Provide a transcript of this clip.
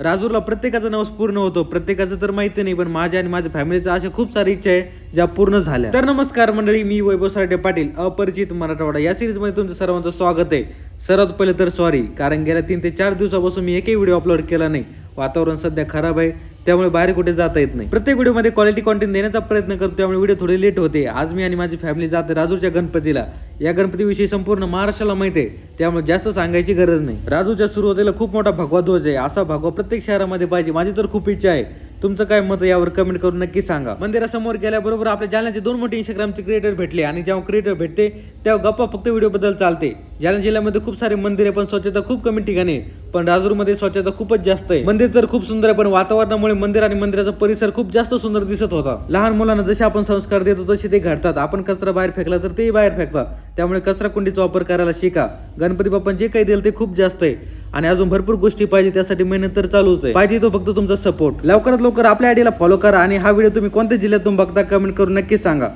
राजूरला प्रत्येकाचं नवस पूर्ण होतो. प्रत्येकाचं तर माहिती नाही पण माझ्या आणि माझ्या फॅमिलीचं अशा खूप सारी इच्छा आहे ज्या पूर्ण झाल्या. तर नमस्कार मंडळी मी वैभव सारडे पाटील अपरिचित मराठवाडा. या सिरीजमध्ये तुमचं सर्वांचं स्वागत आहे. सर्वात पहिले तर सॉरी कारण गेल्या तीन ते चार दिवसापासून मी एकही व्हिडिओ अपलोड केला नाही. वातावरण सध्या खराब आहे त्यामुळे बाहेर कुठे जाता येत नाही. प्रत्येक व्हिडिओमध्ये क्वालिटी कॉन्टेंट देण्याचा प्रयत्न करतो त्यामुळे व्हिडिओ थोडे लेट होते. आज मी आणि माझी फॅमिली जाते राजूच्या गणपतीला. या गणपतीविषयी संपूर्ण महाराष्ट्राला माहिती आहे त्यामुळे जास्त सांगायची गरज नाही. राजूच्या सुरुवातीला खूप मोठा भगवा ध्वज आहे असा भगवा प्रत्येक शहरामध्ये पाहिजे. माझी तर खूप इच्छा आहे. तुमचं काय मत यावर कमेंट करून नक्की सांगा. मंदिरासमोर गेल्याबरोबर आपल्या जालन्याचे दोन मोठे इंस्टाग्रामचे क्रिएटर भेटले आणि जेव्हा क्रिएटर भेटते तेव्हा गप्पा फक्त व्हिडिओबद्दल चालते. जालना जिल्ह्यामध्ये खूप सारे मंदिर आहे पण स्वच्छता खूप कमी ठिकाणी आहे. पण राजूरमध्ये स्वच्छता खूपच जास्त आहे. मंदिर तर खूप सुंदर आहे पण वातावरणामुळे मंदिर आणि मंदिराचा परिसर खूप जास्त सुंदर दिसत होता. लहान मुलांना जसे आपण संस्कार देतो तसे ते घडतात. आपण कचरा बाहेर फेकला तर तेही बाहेर फेकतात. त्यामुळे कचरा कुंडीचा वापर करायला शिका. गणपती बाप्पा जे काही देईल ते खूप जास्त आहे. आणि अजून भरपूर गोष्टी पाहिजे त्यासाठी मेहनत तर चालूच आहे. पाहिजे तो फक्त तुमचा सपोर्ट लवकरात लवकर आपल्या आयडीला फॉलो करा आणि हा व्हिडिओ तुम्ही कोणत्या जिल्ह्यातून बघता कमेंट करून नक्की सांगा.